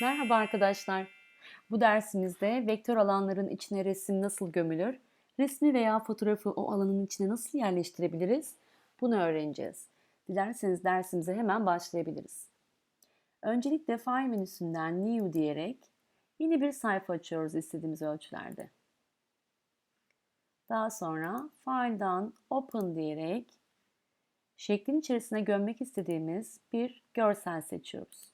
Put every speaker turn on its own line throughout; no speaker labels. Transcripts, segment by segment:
Merhaba arkadaşlar. Bu dersimizde vektör alanların içine resim nasıl gömülür, resmi veya fotoğrafı o alanın içine nasıl yerleştirebiliriz bunu öğreneceğiz. Dilerseniz dersimize hemen başlayabiliriz. Öncelikle File menüsünden New diyerek yeni bir sayfa açıyoruz istediğimiz ölçülerde. Daha sonra File'dan Open diyerek şeklin içerisine gömmek istediğimiz bir görsel seçiyoruz.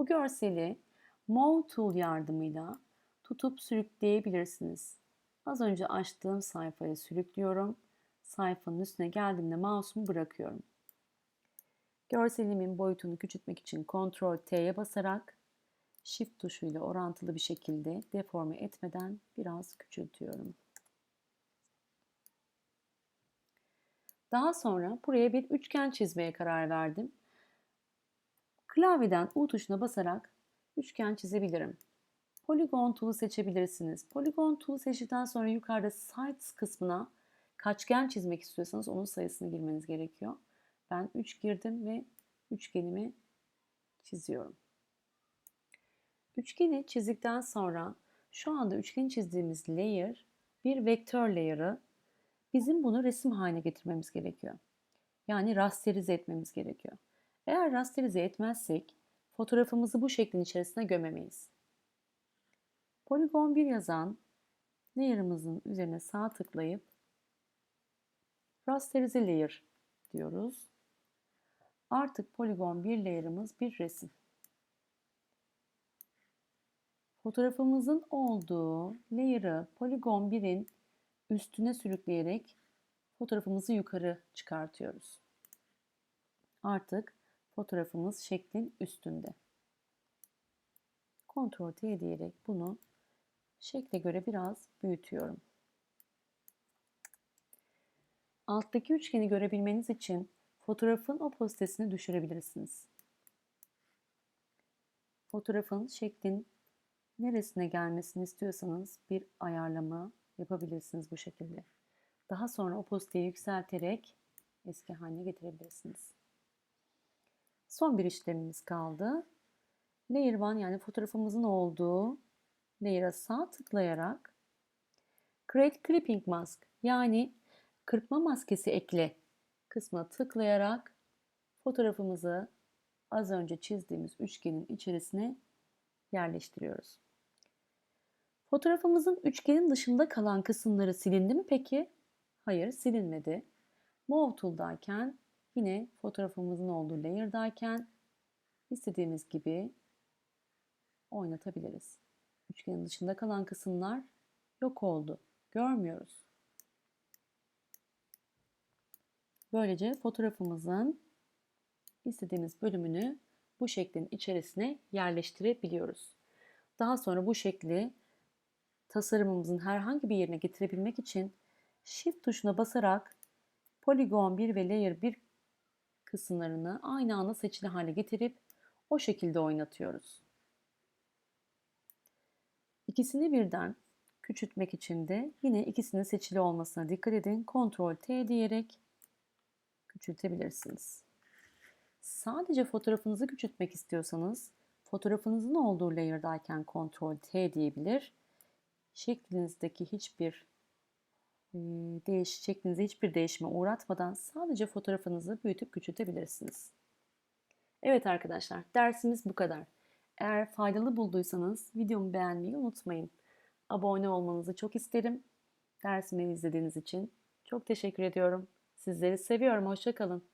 Bu görseli Move Tool yardımıyla tutup sürükleyebilirsiniz. Az önce açtığım sayfaya sürüklüyorum. Sayfanın üstüne geldiğimde mouse'umu bırakıyorum. Görselimin boyutunu küçültmek için Ctrl T'ye basarak Shift tuşuyla orantılı bir şekilde deforme etmeden biraz küçültüyorum. Daha sonra buraya bir üçgen çizmeye karar verdim. Klavyeden U tuşuna basarak üçgen çizebilirim. Polygon tool'u seçebilirsiniz. Polygon tool'u seçtikten sonra yukarıda sides kısmına kaçgen çizmek istiyorsanız onun sayısını girmeniz gerekiyor. Ben 3 girdim ve üçgenimi çiziyorum. Üçgeni çizdikten sonra şu anda üçgeni çizdiğimiz layer bir vektör layer'ı. Bizim bunu resim haline getirmemiz gerekiyor. Yani rasterize etmemiz gerekiyor. Eğer rasterize etmezsek fotoğrafımızı bu şeklin içerisine gömemeyiz. Poligon 1 yazan layer'ımızın üzerine sağ tıklayıp rasterize layer diyoruz. Artık poligon 1 layer'ımız bir resim. Fotoğrafımızın olduğu layer'ı poligon 1'in üstüne sürükleyerek fotoğrafımızı yukarı çıkartıyoruz. Artık fotoğrafımız şeklin üstünde. Ctrl T diyerek bunu şekle göre biraz büyütüyorum. Alttaki üçgeni görebilmeniz için fotoğrafın opozitesini düşürebilirsiniz. Fotoğrafın şeklin neresine gelmesini istiyorsanız bir ayarlama yapabilirsiniz bu şekilde. Daha sonra opoziteyi yükselterek eski haline getirebilirsiniz. Son bir işlemimiz kaldı. Layer 1 yani fotoğrafımızın olduğu layer'a sağ tıklayarak Create Clipping Mask yani kırpma maskesi ekle kısmına tıklayarak fotoğrafımızı az önce çizdiğimiz üçgenin içerisine yerleştiriyoruz. Fotoğrafımızın üçgenin dışında kalan kısımları silindi mi peki? Hayır silinmedi. Move Tool'dayken yine fotoğrafımızın olduğu layer'dayken istediğimiz gibi oynatabiliriz. Üçgenin dışında kalan kısımlar yok oldu. Görmüyoruz. Böylece fotoğrafımızın istediğimiz bölümünü bu şeklin içerisine yerleştirebiliyoruz. Daha sonra bu şekli tasarımımızın herhangi bir yerine getirebilmek için Shift tuşuna basarak Polygon 1 ve Layer 1 kısımlarını aynı anda seçili hale getirip o şekilde oynatıyoruz. İkisini birden küçültmek için de yine ikisinin seçili olmasına dikkat edin. Ctrl T diyerek küçültebilirsiniz. Sadece fotoğrafınızı küçültmek istiyorsanız fotoğrafınızın olduğu layer'dayken Ctrl T diyebilir. Şeklinizdeki hiçbir değiş şeklinize hiçbir değişime uğratmadan sadece fotoğrafınızı büyütüp küçültebilirsiniz. Evet arkadaşlar dersimiz bu kadar. Eğer faydalı bulduysanız videomu beğenmeyi unutmayın. Abone olmanızı çok isterim. Dersimi izlediğiniz için çok teşekkür ediyorum. Sizleri seviyorum. Hoşçakalın.